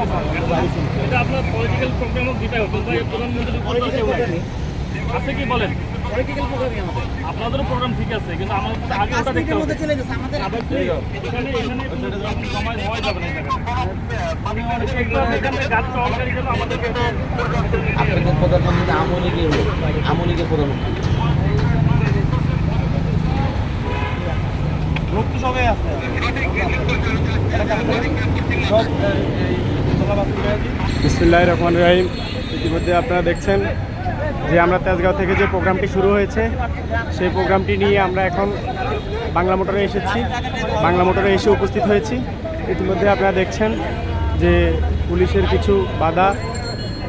এটা আপনার political programme হোক যেটাই হোক কিন্তু এই প্রধানমন্ত্রীর উপর তো কেউ নাই। আছে কি বলেন? পলিটিক্যাল প্রোগ্রামই আমাদের। আপনাদেরও প্রোগ্রাম ঠিক আছে কিন্তু আমাদের আগে ওটা দেখতে হবে। চলে গেছে আমাদের আবার এখানে এখানে সময় হওয়া যাবে না এই জায়গাতে। একটু এখান গাছ সহকারী জন্য আমাদেরকে আপনাদের প্রধানমন্ত্রী আওয়ামী লীগের লোক আওয়ামী প্রধানমন্ত্রী। লোক তো সবাই আছে। বিসমুল্লাহ রহমান রাহিম। ইতিমধ্যে আপনারা দেখছেন যে আমরা তেজগাঁও থেকে যে প্রোগ্রামটি শুরু হয়েছে, সেই প্রোগ্রামটি নিয়ে আমরা এখন বাংলা মোটরে এসেছি। বাংলা মোটরে এসে উপস্থিত হয়েছি। ইতিমধ্যে আপনারা দেখছেন যে পুলিশের কিছু বাধা।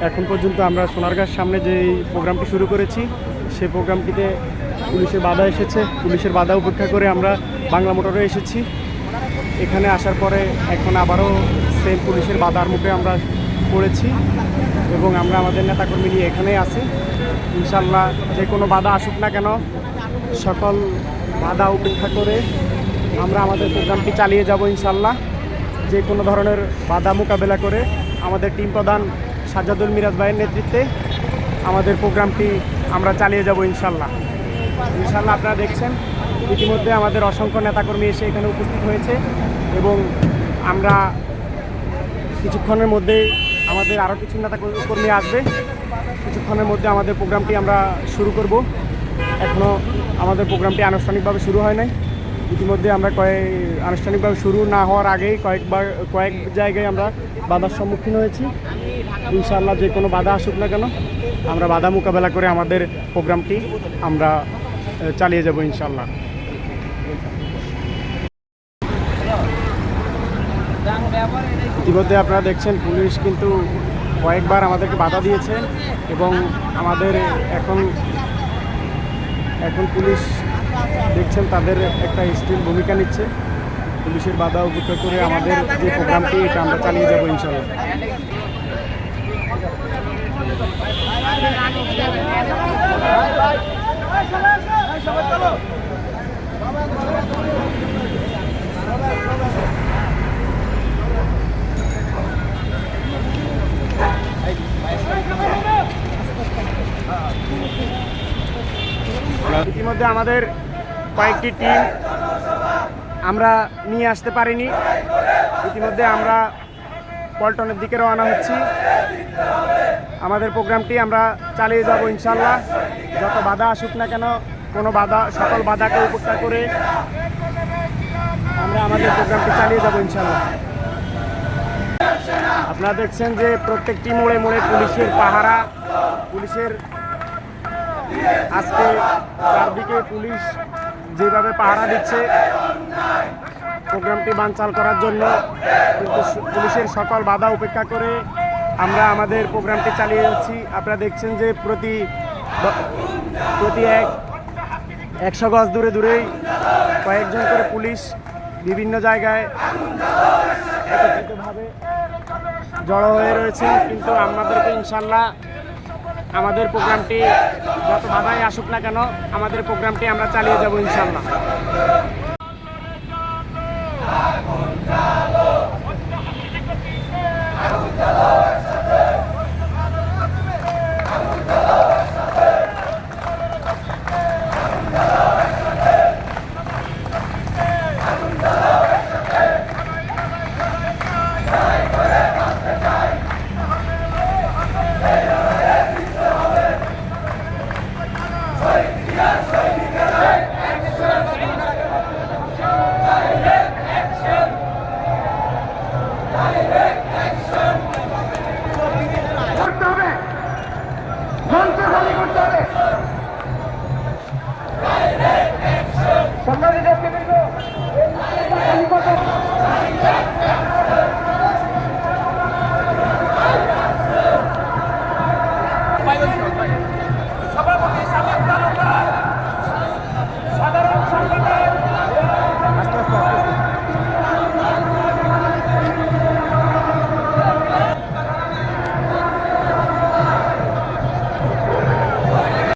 এখন পর্যন্ত আমরা সোনারগাঁর সামনে যে প্রোগ্রামটি শুরু করেছি, সেই প্রোগ্রামটিতে পুলিশের বাধা এসেছে। পুলিশের বাধা উপেক্ষা করে আমরা বাংলা মোটরে এসেছি। এখানে আসার পরে এখন আবারও সেম পুলিশের বাধার মুখে আমরা পড়েছি এবং আমরা আমাদের নেতাকর্মী নিয়ে এখানেই আছি। ইনশাল্লাহ যে কোনো বাধা আসুক না কেন, সকল বাধা উপেক্ষা করে আমরা আমাদের প্রোগ্রামটি চালিয়ে যাব ইনশাল্লাহ যে কোনো ধরনের বাধা মোকাবেলা করে আমাদের টিম প্রধান সাজ্জাদুল মিরাজ ভাইয়ের নেতৃত্বে আমাদের প্রোগ্রামটি আমরা চালিয়ে যাব ইনশাল্লাহ ইনশাল্লাহ আপনারা দেখছেন, ইতিমধ্যে আমাদের অসংখ্য নেতাকর্মী এসে এখানে উপস্থিত হয়েছে এবং আমরা কিছুক্ষণের মধ্যেই আমাদের আরও কিছু নেতা কর্মী আসবে। কিছুক্ষণের মধ্যে আমাদের প্রোগ্রামটি আমরা শুরু করব। এখনও আমাদের প্রোগ্রামটি আনুষ্ঠানিকভাবে শুরু হয় নাই। ইতিমধ্যে আমরা কয়েক আনুষ্ঠানিকভাবে শুরু না হওয়ার আগেই কয়েকবার কয়েক জায়গায় আমরা বাধার সম্মুখীন হয়েছি। ইনশাআল্লাহ যে কোনো বাধা আসুক না কেন, আমরা বাধা মোকাবেলা করে আমাদের প্রোগ্রামটি আমরা চালিয়ে যাব ইনশাআল্লাহ। ইতিমধ্যে আপনারা দেখছেন, পুলিশ কিন্তু কয়েকবার আমাদেরকে বাধা দিয়েছে এবং আমাদের এখন এখন পুলিশ দেখছেন তাদের একটা স্টিল ভূমিকা নিচ্ছে। পুলিশের বাধা উপেক্ষা করে আমাদের যে প্রোগ্রামটি, এটা আমরা চালিয়ে যাব ইনশাল্লাহ ইতিমধ্যে আমাদের কয়েকটি টিম আমরা নিয়ে আসতে পারিনি। ইতিমধ্যে আমরা পল্টনের দিকে রওনা হচ্ছি। আমাদের প্রোগ্রামটি আমরা চালিয়ে যাব ইনশাল্লাহ যত বাধা আসুক না কেন, কোনো বাধা, সকল বাধাকে উপেক্ষা করে আমরা আমাদের প্রোগ্রামটি চালিয়ে যাব ইনশাল্লাহ আপনারা দেখছেন যে প্রত্যেকটি মোড়ে মোড়ে পুলিশের পাহারা, পুলিশের আজকে চারদিকে পুলিশ যেভাবে পাহারা দিচ্ছে, প্রোগ্রামটি বানচাল করার জন্য কিন্তু পুলিশের সকল বাধা উপেক্ষা করে আমরা আমাদের প্রোগ্রামটি চালিয়ে যাচ্ছি। আপনারা দেখছেন যে প্রতি প্রতি এক, একশো গজ দূরে দূরেই কয়েকজন করে পুলিশ বিভিন্ন জায়গায় একত্রিতভাবে জড়ো হয়ে রয়েছে। কিন্তু আমাদেরকে ইনশাল্লাহ আমাদের প্রোগ্রামটি যত বাধাই আসুক না কেন আমাদের প্রোগ্রামটি আমরা চালিয়ে যাব ইনশাল্লাহ